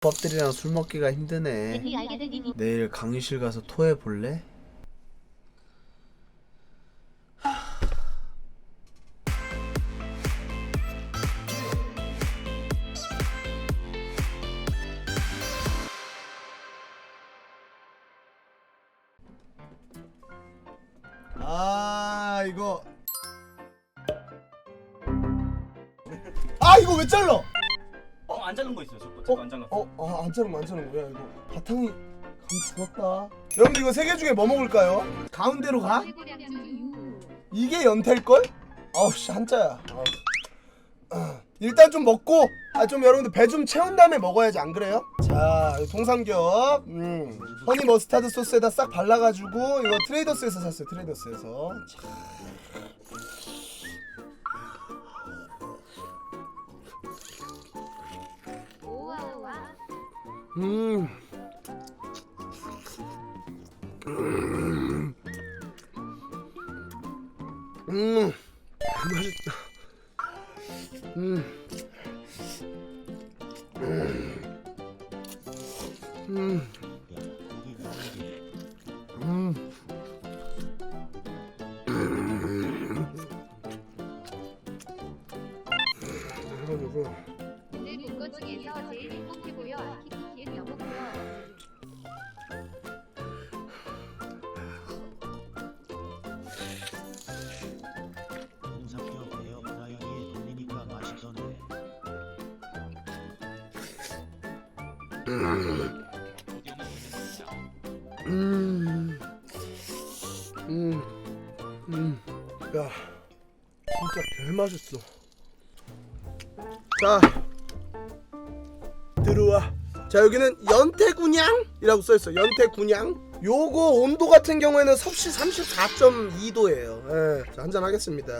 법들이랑 술 먹기가 힘드네. 되니 내일 강의실 가서 토해 볼래? 거안 자른 거야 이거 바탕이 감 죽었다 여러분들 이거 세 개 중에 뭐 먹을까요? 가운데로 가? 이게 연태일걸? 아우 씨 한자야 일단 좀 먹고 아 좀 여러분들 배 좀 채운 다음에 먹어야지 안 그래요? 자 통삼겹 음, 허니 머스타드 소스에다 싹 발라가지고 이거 트레이더스에서 샀어요 트레이더스에서 자. 음. 음. 맛있다. 음. 음. 음. 음. 음. 야. 진짜 개 맛있어. 자. 들어와. 자, 여기는 연태군양이라고 써 있어. 연태군양. 요거 온도 같은 경우에는 섭씨 34.2도예요. 예. 자, 한잔 하겠습니다.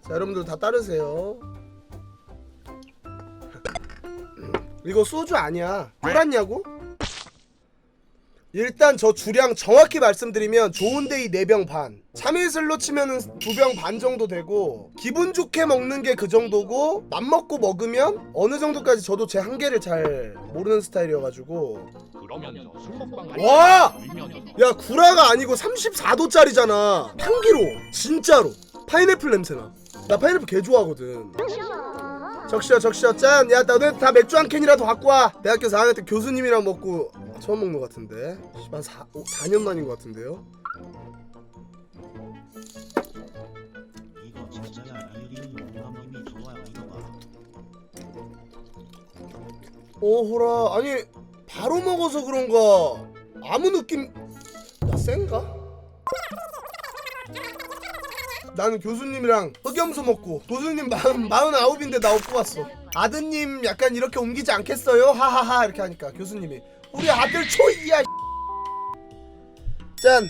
자, 여러분들 다 따르세요. 이거 소주 아니야. 쫄았냐고? 일단 저 주량 정확히 말씀드리면 좋은데 이 4병 반. 참이슬로 치면은 2병 반 정도 되고 기분 좋게 먹는 게 그 정도고 맘먹고 먹으면 어느 정도까지 저도 제 한계를 잘 모르는 스타일이어가지고. 그러면서 술 먹방 와! 야 구라가 아니고 34도짜리잖아. 향기로. 진짜로. 파인애플 냄새나. 나 파인애플 개 좋아하거든 적시어 적시어 짠야 너네 다 맥주 한 캔이라도 갖고 와. 대학교 4학년 때 교수님이랑 먹고 처음 먹는 것 같은데. 한 4, 4년 만인 것 같은데요? 이거 진짜야. 이유리는 용감님이 좋아 이거가. 오호라. 아니 바로 먹어서 그런가. 아무 느낌 나 센가? 나는 교수님이랑 흑염소 먹고 교수님 마흔 마흔 아홉인데 나 없고 왔어 아드님 약간 이렇게 옮기지 않겠어요? 하하하 이렇게 하니까 교수님이 우리 아들 초이야 짠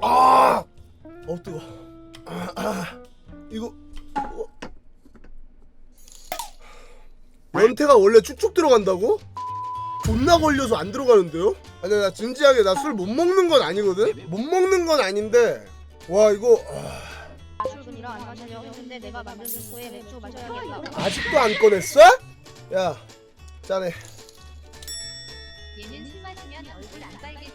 아! 어 뜨거 아, 아, 이거 어. 연태가 원래 쭉쭉 들어간다고? 존나 걸려서 안 들어가는데요? 아니 나 진지하게 나 술 못 먹는 건 아니거든? 못 먹는 건 아닌데 와 이거 아. 아직도 안 꺼냈어? 야 짠해 얘는 술 마시면 얼굴 안 빨개지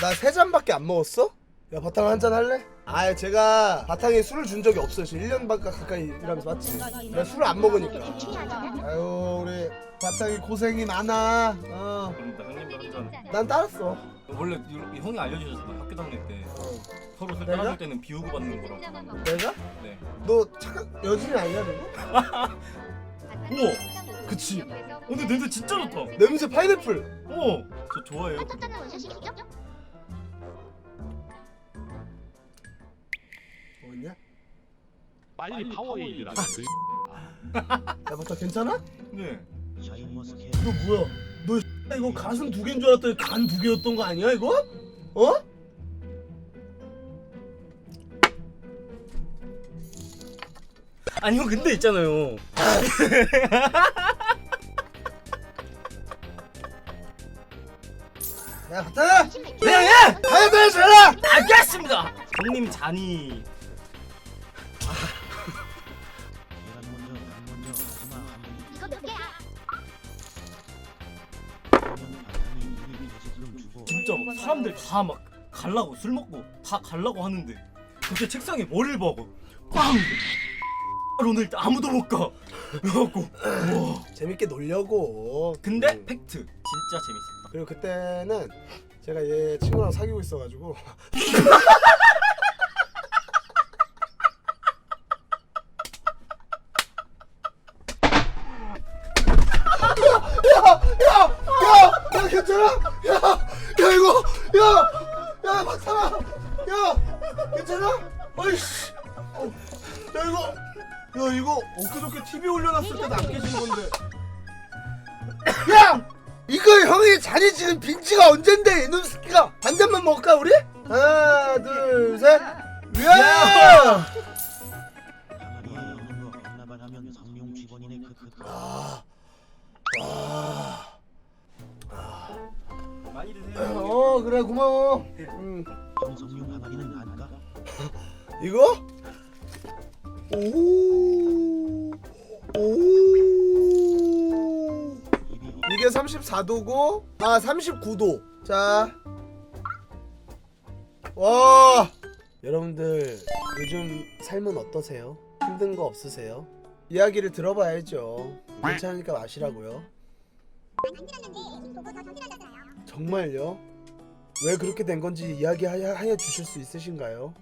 나 세 잔밖에 안 먹었어? 야 바탕 한잔 할래? 아 제가 바탕에 술을 준 적이 없어요 지금 1년 반 가까이 일하면서 맞지? 내가 술을 안 먹으니까 아유 우리 바탕이 고생이 많아 어. 그러니까 형님도 한 잔. 난 따랐어 원래 이- 이 형이 알려주셨어. 학교 다닐 때 서로 술 내가? 따라줄 때는 비우고 받는 거라고. 내가? 네. 너 착한 여진이 아니야 너거? 우와, 그치. 오늘 냄새 진짜 좋다. 냄새 파인애플 어, 저 좋아해요. 뭐 있냐? 빨리 파워에이드라 그야 바탕 괜찮아? 네. 너 뭐야 너 이거 가슴 두 개인 줄 알았더니 간 두 개였던 거 아니야 이거? 어? 아니 형 근데 있잖아요. 야 바탕아 그냥 해 하나 더 해줘라 알겠습니다. 형님 잔이 다 막 갈라고 술 먹고 다 갈라고 하는데 그때 책상에 뭐를 봐고 빵 오늘 아무도 못 가. 그래갖고 와. 재밌게 놀려고 근데 음. 팩트 진짜 재밌었다. 그리고 그때는 제가 얘 친구랑 사귀고 있어가지고 야야야야 괜찮아? 야 야 이거 야 야 박사아 야 괜찮아? 어이씨 어, 야 이거 야 이거 엊그저께 TV 올려놨을 때도 안 깨지는 건데 야! 이거 형이 자리 지금 빈지가 언젠데 이놈 새끼가 한 잔만 먹을까 우리? 하나 둘 셋 야! 그래 고마워 음. 성룡 안 까? 이거? 오. 오. 입이 이게 34도고 아 39도 자. 와. 여러분들 요즘 삶은 어떠세요? 힘든 거 없으세요? 이야기를 들어봐야죠. 괜찮으니까 마시라고요. 정말요? 왜 그렇게 된 건지 이야기하여 하여 주실 수 있으신가요?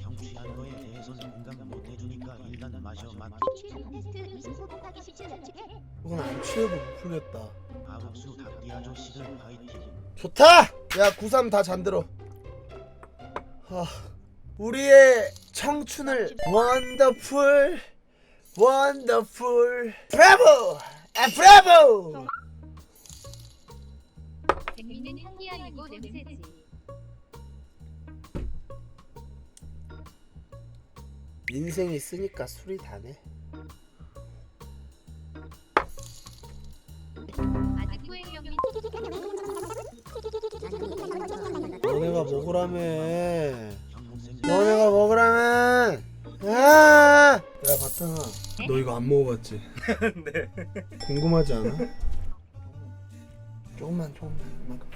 형 취한 거에 대해서는 공감 못 해주니까 일단 마셔 만 테스트 29 곱하기 17 연측에 이건 안 취해도 못 아저씨들 파이팅 좋다. 야, 93 다 잠들어. 하, 우리의 청춘을 원더풀, 원더풀, 브라보, 아 브라보. 백미는 향기 아니고 냄새지. 인생이 있으니까 술이 다네. 아직 너네가 먹으라며. 너네가 먹으라며. 아! 야, 바탕아. 너 이거 안 먹어봤지? 네. 궁금하지 않아? 조금만, 조금만. 이만큼.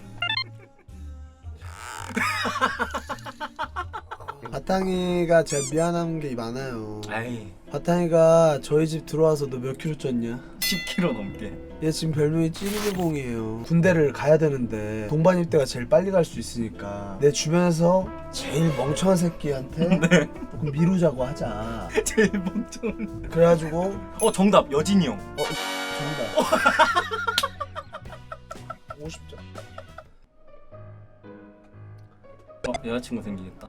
바탕이가 제가 미안한 게 많아요. 아이 바탕이가 저희 집 들어와서 너 몇 킬로 쪘냐? 10kg 넘게. 얘 지금 별명이 찌르리공이에요. 군대를 가야 되는데 동반 입대가 제일 빨리 갈 수 있으니까 내 주변에서 제일 멍청한 새끼한테 조금 미루자고 하자. 제일 멍청한. 그래가지고 어 정답 여진이 형. 정답. 50점. 어 여자친구 생기겠다.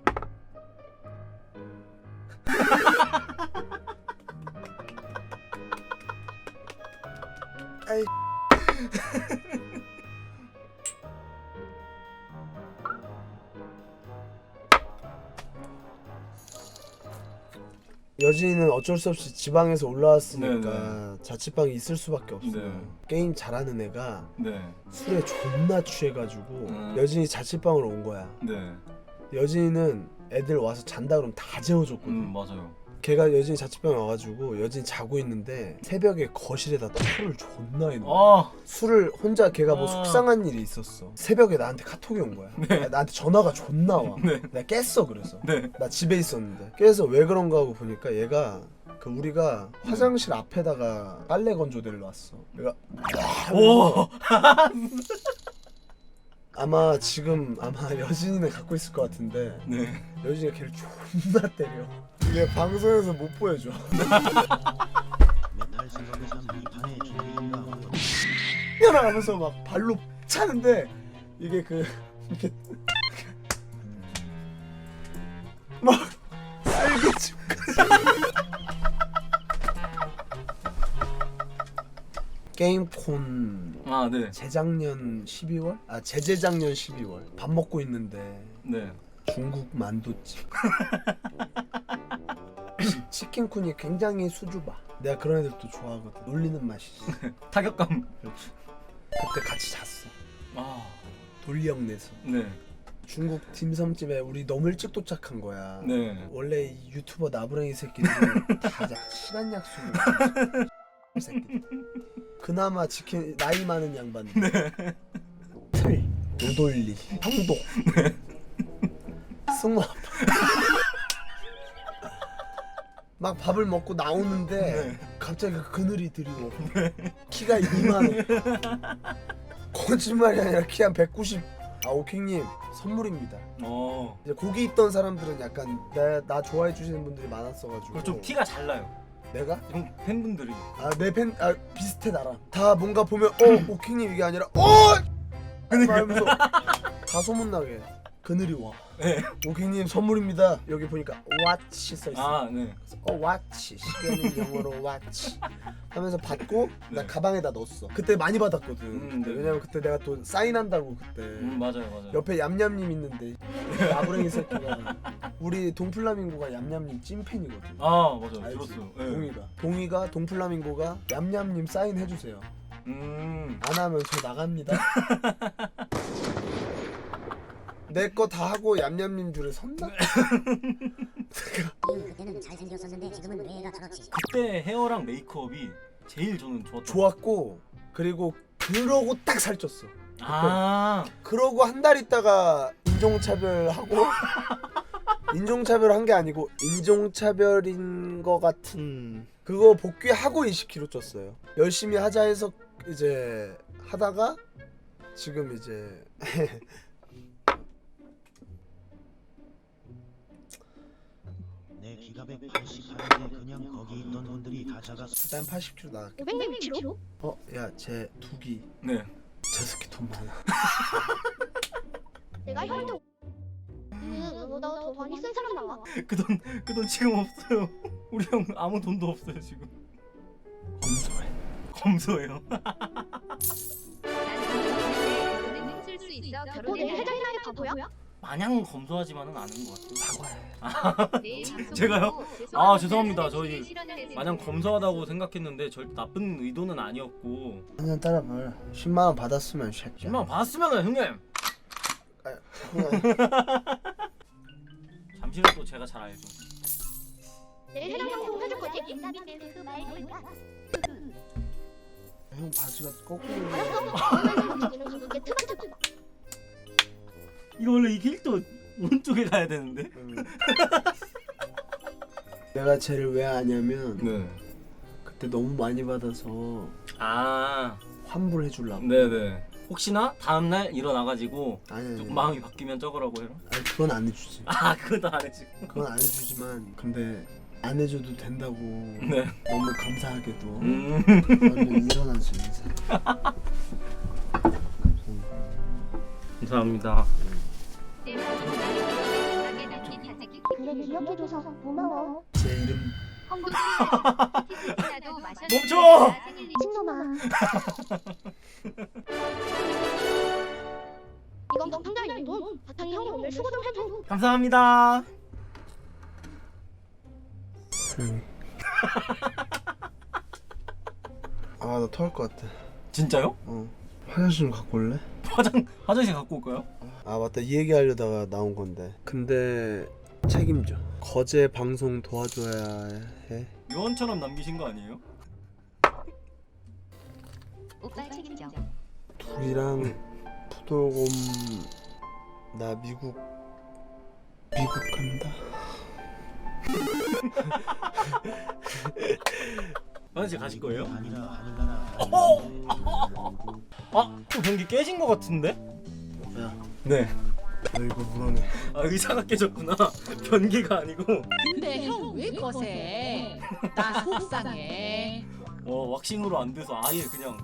여진이는 어쩔 수 없이 지방에서 올라왔으니까 자취방이 있을 수밖에 없어. 네. 게임 잘하는 애가 네. 술에 존나 취해가지고 음. 여진이 자취방으로 온 거야. 네. 여진이는 애들 와서 잔다 그러면 다 재워줬거든. 음 맞아요. 걔가 여진이 자취방에 와가지고 여진이 자고 있는데 새벽에 거실에다 토를 존나 거야. 아 술을 혼자 걔가 뭐 아. 속상한 일이 있었어. 새벽에 나한테 카톡이 온 거야. 나한테 전화가 존나 와. 네. 내가 깼어 그래서. 네. 나 집에 있었는데. 그래서 왜 그런가 하고 보니까 얘가 그 우리가 화장실 앞에다가 빨래 건조대를 놨어. 오. 아마 지금 아마 여진이는 갖고 있을 것 같은데 네. 여진이가 걔를 존나 때려. 이게 방송에서 못 보여줘. 메탈 슬러그 3 2판의 준비인가 하여 뛰어나 하면서 막 발로 차는데 이게 그 이렇게 막 쌀그집까지 게임콘 아 네. 재작년 12월? 아 재재작년 12월 밥 먹고 있는데 네. 중국 만두집 치킨쿤이 굉장히 수줍아 내가 그런 애들 또 좋아하거든. 놀리는 맛이지. 타격감. 그렇지. 그때 같이 잤어. 아, 돌리형 내서 네, 중국 딤섬집에 우리 너무 일찍 도착한 거야. 네. 원래 이 유튜버 나부랭이 새끼들 다 야- 시간 약속을. 그나마 지킨 나이 많은 양반. 네. 틀, 노돌리, 형독, 승호 아빠. 막 밥을 먹고 나오는데 갑자기 그 그늘이 드리워. 키가 이만해. 거짓말이 아니라 키 한 190. 아 오킹님 선물입니다. 어, 이제 거기 있던 사람들은 약간 나, 나 좋아해 주시는 분들이 많았어가지고 그리고 좀 티가 잘 나요. 내가 형 팬분들이. 아 내 팬 아 비슷해 나랑 다 뭔가 보면 어 오킹님 이게 아니라 어 말면서 다 소문나게 그늘이 와 네. 오킹님 선물입니다 여기 보니까 watch 써 있어 아, 네. 어 watch 시계는 영어로 watch 하면서 받고 나 네. 가방에다 넣었어 그때 많이 받았거든 음, 네. 왜냐면 그때 내가 또 사인한다고 그때 음, 맞아요, 맞아요. 옆에 얌얌님 있는데 나부랭이 새끼가 우리 동플라밍고가 얌얌님 찐팬이거든 아, 맞아요. 알지? 들었어요. 네. 동이가 동이가 동플라밍고가 얌얌님 사인 해주세요 음, 안 하면 저 나갑니다 내 거 다 하고 얌얌님 줄에 섰나? 그때는 잘생겼었는데 지금은 뇌가 저렇지. 그때 헤어랑 메이크업이 제일 저는 좋았던. 좋았고 그리고 그러고 딱 살쪘어 아, 그러고 한 달 있다가 인종차별하고 인종차별한 게 아니고 인종차별인 거 같은 그거 복귀하고 20kg 쪘어요. 열심히 하자 해서 이제 하다가 지금 이제 키가 188인데 그냥 거기 있던 분들이 다 작았어. 일단 80kg 나갈게. 500kg? 어, 야, 쟤 두기. 네. 저 새끼 돈 많아. 내가 형한테 그 너더 많이 쓴 사람 나와. 그 돈, 그 돈 지금 없어요. 우리 형 아무 돈도 없어요 지금. 검소해. 검소해요. 쓸수 있어 결혼해 회장이나의 바보야? 마냥 검소하지만은 않은 것 같아요. 사과해. 제가요? 아, 죄송합니다. 저희 마냥 검소하다고 생각했는데 절대 나쁜 의도는 아니었고 한잔 따라봐. 10만 원 받았으면 쉐. 10만 원 받았으면 형님 잠시는 또 제가 잘 알죠. 내 회장 방송 해줄 거지? 형 바지가 거꾸로. 알았어. 이거 원래 이 캐릭터 오른쪽에 가야 되는데. 응. 내가 쟤를 왜 아냐면 네. 그때 너무 많이 받아서 아, 환불해 주려고. 네네. 혹시나 다음 날 일어나 가지고 아니 아니. 조금 마음이 바뀌면 적으라고 해요. 아니 그건 안 해주지. 아, 그건 안 해지. 그건 안 해주지만 근데 안 해줘도 된다고 네. 너무 감사하게도 음. 있는 사람. 감사합니다. 그래 기억해줘서 고마워. 제 이름 멈춰! 친놈아. 이건 너 혼자인 돈. 바탕이 형이 오늘 수고 좀 해줘. 감사합니다. 사랑해. 아나 토할 것 같아. 진짜요? 어. 화장실 좀 갖고 올래? 화장 화장실 갖고 올까요? 아 맞다 이 얘기 하려다가 나온 건데. 근데 책임져. 거제 방송 도와줘야 해. 요원처럼 남기신 거 아니에요? 오빠 책임져 둘이랑 푸돌곰 나 미국 미국 간다. 화장실 가실 거예요? 아니라 하늘나라. 아, 또 변기 깨진 거 같은데? 야, 네. 너 이거 물어내. 아, 의자가 깨졌구나. 변기가 아니고. 근데 형 왜 거세? 나 속상해. 와, 왁싱으로 안 돼서 아예 그냥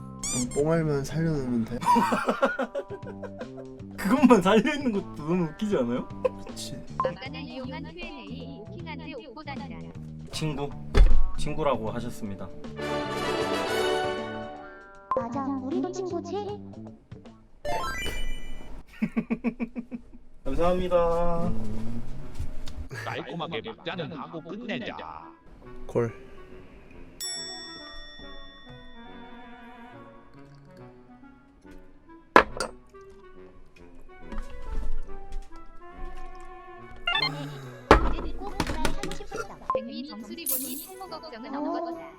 뽕알만 살려놓으면 돼. 그것만 살려 있는 것도 너무 웃기지 않아요? 그렇지. 이용한 Q&A 친구, 친구라고 하셨습니다. 맞아. 우리도 친구지. 감사합니다. 깔끔하게 막자는 하고 끝내자. 콜.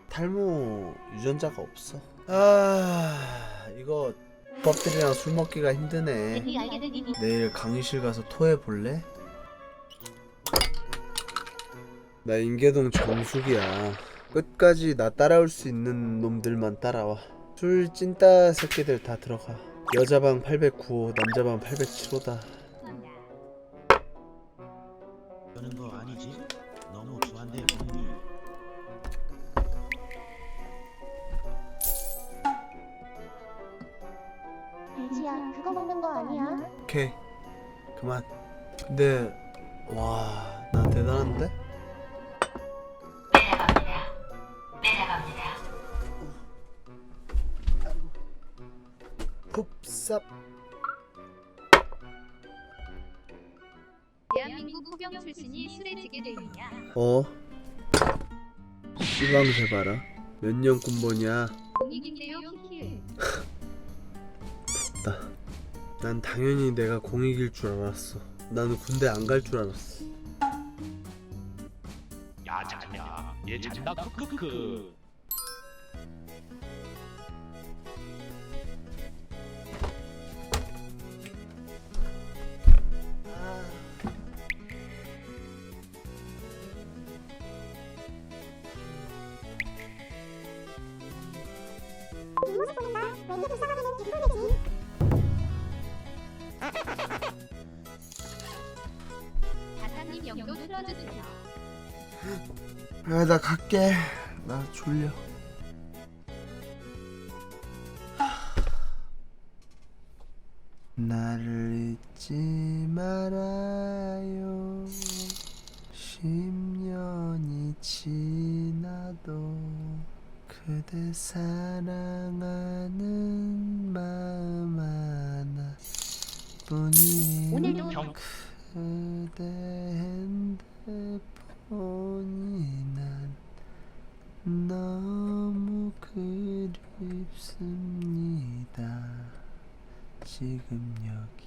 탈모 유전자가 없어. 아 이거 법들이랑 술 먹기가 힘드네. 이미 내일 강의실 가서 토해 볼래? 나 인계동 정숙이야. 끝까지 나 따라올 수 있는 놈들만 따라와. 술 찐따 새끼들 다 들어가. 여자방 809호, 남자방 807호다. 오케이. 그만. 근데 와, 나 대단한데? 푹삽 대한민국 포병 출신이 술에 지게 되느냐? 어? 시방새 봐라. 몇 년 군번이야? 난 당연히 내가 공익일 줄 알았어. 나는 군대 안 갈 줄 알았어. 야 자냐 얘 잔다 크크크 영도 틀어주세요. 아, 나 갈게. 나 졸려. 나를 잊지 말아요. 10년이 지나도 그대 사랑하는 마음 하나 뿐이에요. 오늘도 형 그대 핸드 폰이 난 너무 그립습니다. 지금 여기